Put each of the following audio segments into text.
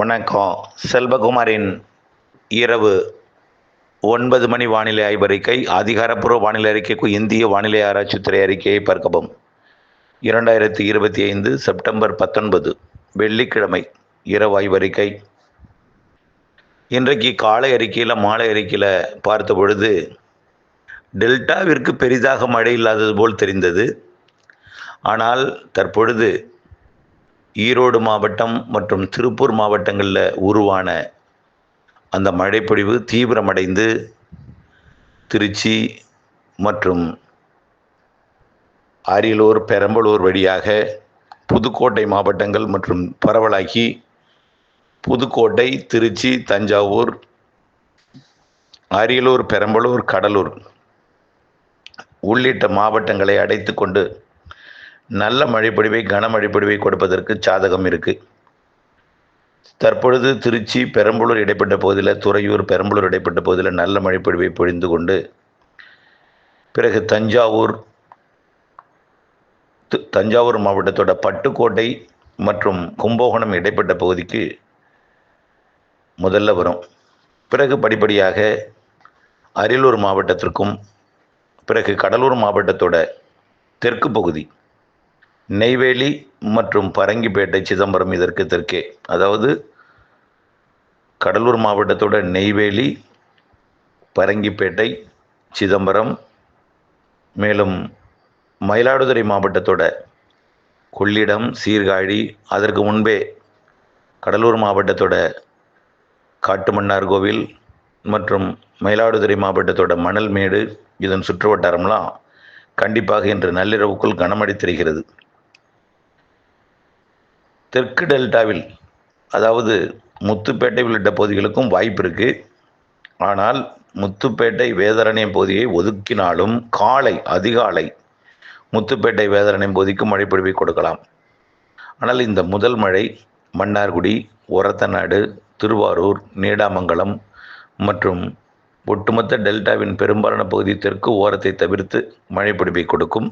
வணக்கம். செல்வகுமாரின் இரவு ஒன்பது மணி வானிலை ஆய்வறிக்கை அதிகாரப்பூர்வ வானிலை அறிக்கைக்கு இந்திய வானிலை ஆராய்ச்சித்துறை அறிக்கையை பார்க்கவும். இரண்டாயிரத்தி இருபத்தி ஐந்து செப்டம்பர் பத்தொன்பது வெள்ளிக்கிழமை இரவு ஆய்வறிக்கை. இன்றைக்கு காலை அறிக்கையில் மாலை அறிக்கையில் பார்த்த பொழுது டெல்டாவிற்கு பெரிதாக மழை இல்லாதது போல் தெரிந்தது. ஆனால் தற்பொழுது ஈரோடு மாவட்டம் மற்றும் திருப்பூர் மாவட்டங்களில் உருவான அந்த மழைப்பொழிவு தீவிரமடைந்து திருச்சி மற்றும் அரியலூர் பெரம்பலூர் வழியாக புதுக்கோட்டை மாவட்டங்கள் மற்றும் பரவலாகி புதுக்கோட்டை திருச்சி தஞ்சாவூர் அரியலூர் பெரம்பலூர் கடலூர் உள்ளிட்ட மாவட்டங்களை அடைத்து கொண்டு நல்ல மழைப்பொழிவை கனமழைப்பொழிவை கொடுப்பதற்கு சாதகம் இருக்குது தற்பொழுது திருச்சி பெரம்பலூர் இடைப்பட்ட பகுதியில் துறையூர் பெரம்பலூர் இடைப்பட்ட பகுதியில் நல்ல மழைப்பொழிவை பொழிந்து கொண்டு பிறகு தஞ்சாவூர் தஞ்சாவூர் மாவட்டத்தோட பட்டுக்கோட்டை மற்றும் கும்பகோணம் இடைப்பட்ட பகுதிக்கு முதல்ல வரும். பிறகு படிப்படியாக அரியலூர் மாவட்டத்திற்கும் பிறகு கடலூர் மாவட்டத்தோட தெற்கு பகுதி நெய்வேலி மற்றும் பரங்கிப்பேட்டை சிதம்பரம் இதற்கு தெற்கே. அதாவது கடலூர் மாவட்டத்தோட நெய்வேலி பரங்கிப்பேட்டை சிதம்பரம் மேலும் மயிலாடுதுறை மாவட்டத்தோட கொள்ளிடம் சீர்காழி அதற்கு முன்பே கடலூர் மாவட்டத்தோட காட்டுமன்னார் கோவில் மற்றும் மயிலாடுதுறை மாவட்டத்தோட மணல்மேடு இதன் சுற்றுவட்டாரம்லாம் கண்டிப்பாக இன்று நள்ளிரவுக்குள் கனமடைத்திருக்கிறது. தெரிகிறது தெற்கு டெல்டாவில் அதாவது முத்துப்பேட்டை உள்ளிட்ட பகுதிகளுக்கும் வாய்ப்பு இருக்குது ஆனால் முத்துப்பேட்டை வேதாரண்யம் பகுதியை ஒதுக்கினாலும் காலை அதிகாலை முத்துப்பேட்டை வேதாரண்யம் பகுதிக்கு மழைப்பொழிவை கொடுக்கலாம். ஆனால் இந்த முதல் மழை மன்னார்குடி ஒரத்தநாடு திருவாரூர் நீடாமங்கலம் மற்றும் ஒட்டுமொத்த டெல்டாவின் பெரும்பாலான பகுதி தெற்கு ஓரத்தை தவிர்த்து மழைப்பொழிவை கொடுக்கும்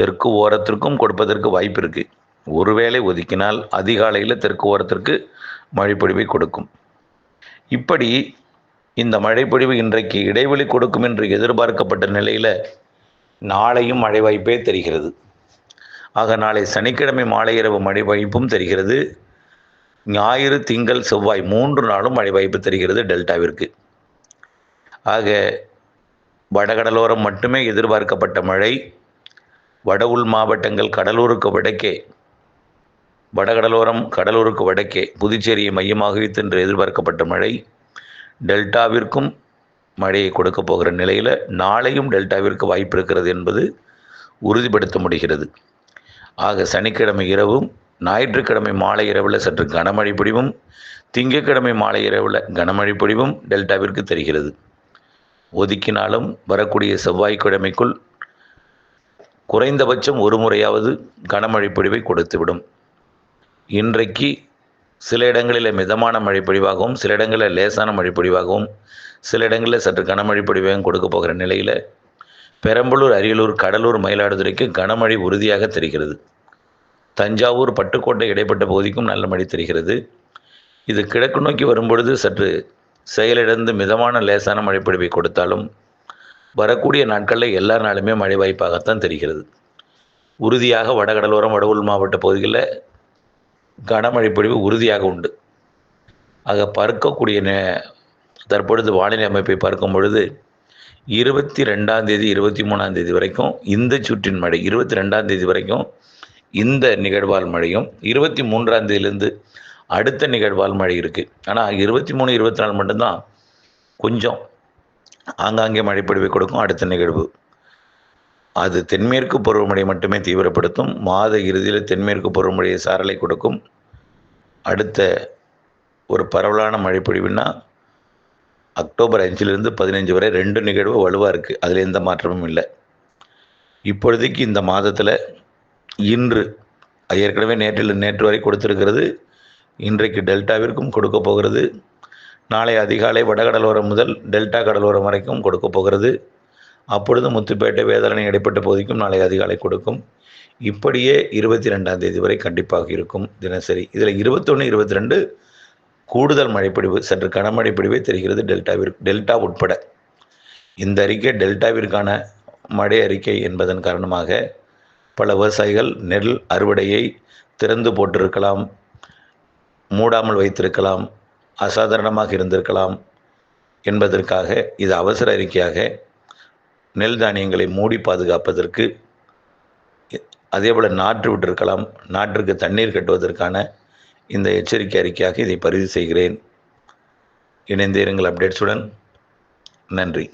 தெற்கு ஓரத்திற்கும் கொடுப்பதற்கு வாய்ப்பு இருக்குது ஒருவேளை ஒதுக்கினால் அதிகாலையில் தெற்கு ஓரத்திற்கு மழைப்பொழிவை கொடுக்கும். இப்படி இந்த மழைப்பொழிவு இன்றைக்கு இடைவெளி கொடுக்கும் என்று எதிர்பார்க்கப்பட்ட நிலையில் நாளையும் மழை வாய்ப்பே தெரிகிறது. ஆக நாளை சனிக்கிழமை மாலை இரவு மழை வாய்ப்பும் தெரிகிறது. ஞாயிறு திங்கள் செவ்வாய் மூன்று நாளும் மழை வாய்ப்பு தெரிகிறது டெல்டாவிற்கு. ஆக வடகடலோரம் மட்டுமே எதிர்பார்க்கப்பட்ட மழை. வட உள் மாவட்டங்கள் கடலூருக்கு வடக்கே வடகடலோரம் கடலூருக்கு வடக்கே புதுச்சேரியை மையமாக வைத்து என்று எதிர்பார்க்கப்பட்ட மழை டெல்டாவிற்கும் மழையை கொடுக்க போகிற நிலையில் நாளையும் டெல்டாவிற்கு வாய்ப்பு இருக்கிறது என்பது உறுதிப்படுத்த முடிகிறது. ஆக சனிக்கிழமை இரவும் ஞாயிற்றுக்கிழமை மாலை இரவில் சற்று கனமழை பொழிவும் திங்கட்கிழமை மாலை இரவில் கனமழை பொழிவும் டெல்டாவிற்கு தெரிகிறது. ஒதுக்கினாலும் வரக்கூடிய செவ்வாய்க்கிழமைக்குள் குறைந்தபட்சம் ஒரு முறையாவது கனமழை பொழிவை கொடுத்துவிடும். இன்றைக்கு சில இடங்களில் மிதமான மழை பொழிவாகவும் சில இடங்களில் லேசான மழை பொழிவாகவும் சில இடங்களில் சற்று கனமழை பொழிவாகவும் கொடுக்க போகிற நிலையில் பெரம்பலூர் அரியலூர் கடலூர் மயிலாடுதுறைக்கு கனமழை உறுதியாக தெரிகிறது. தஞ்சாவூர் பட்டுக்கோட்டை இடைப்பட்ட பகுதிக்கும் நல்ல மழை தெரிகிறது. இது கிழக்கு நோக்கி வரும்பொழுது சற்று செயலிழந்து மிதமான லேசான மழைப்பொழிவை கொடுத்தாலும் வரக்கூடிய நாட்களில் எல்லா நாளுமே மழை வாய்ப்பாகத்தான் தெரிகிறது. உறுதியாக வடகடலோரம் வடவுள் மாவட்ட பகுதிகளில் கனமழை பொழிவு உறுதியாக உண்டு. ஆக பறக்கக்கூடிய நே தற்பொழுது வானிலை அமைப்பை பார்க்கும் பொழுது இருபத்தி ரெண்டாம் தேதி இருபத்தி மூணாம் தேதி வரைக்கும் இந்த சுற்றின் மழை இருபத்தி ரெண்டாம் தேதி வரைக்கும் இந்த நிகழ்வால் மழையும் இருபத்தி மூன்றாம் தேதியிலேருந்து அடுத்த நிகழ்வால் மழை இருக்குது ஆனால் இருபத்தி மூணு இருபத்தி நாலு மட்டும்தான் கொஞ்சம் ஆங்காங்கே மழைப்பொழிவை கொடுக்கும் அடுத்த நிகழ்வு. அது தென்மேற்கு பருவமழை மட்டுமே தீவிரப்படுத்தும் மாத இறுதியில் தென்மேற்கு பருவமழையை சாரலை கொடுக்கும் அடுத்த ஒரு பரவலான மழைப்பொழிவுன்னா அக்டோபர் அஞ்சிலிருந்து பதினஞ்சு வரை ரெண்டு நிகழ்வு வலுவாக இருக்குது அதில் எந்த மாற்றமும் இல்லை. இப்பொழுதைக்கு இந்த மாதத்தில் இன்று ஏற்கனவே நேற்றில் நேற்று வரை கொடுத்திருக்கிறது இன்றைக்கு டெல்டாவிற்கும் கொடுக்க போகிறது. நாளை அதிகாலை வடகடலோரம் முதல் டெல்டா கடலோரம் வரைக்கும் கொடுக்க போகிறது. அப்பொழுது முத்துப்பேட்டை வேதாரணை இடைப்பட்ட பகுதிக்கும் நாளை அதிகாலை கொடுக்கும். இப்படியே இருபத்தி ரெண்டாம் தேதி வரை கண்டிப்பாக இருக்கும் தினசரி. இதில் இருபத்தொன்று இருபத்தி ரெண்டு கூடுதல் மழைப்பிடிவு சற்று கனமழை பிடிவே தெரிகிறது டெல்டாவிற்கு டெல்டா உட்பட. இந்த அறிக்கை டெல்டாவிற்கான மழை அறிக்கை என்பதன் காரணமாக பல விவசாயிகள் நெல் அறுவடையை திறந்து போட்டிருக்கலாம் மூடாமல் வைத்திருக்கலாம் அசாதாரணமாக இருந்திருக்கலாம் என்பதற்காக இது அவசர அறிக்கையாக நெல் தானியங்களை மூடி பாதுகாப்பதற்கு அதேபோல் நாற்று விட்டிருக்கலாம் நாற்றுக்கு தண்ணீர் கட்டுவதற்கான இந்த எச்சரிக்கை அறிக்கையாக இதை பதிவு செய்கிறேன். இணைந்திருங்கள் அப்டேட்ஸுடன். நன்றி.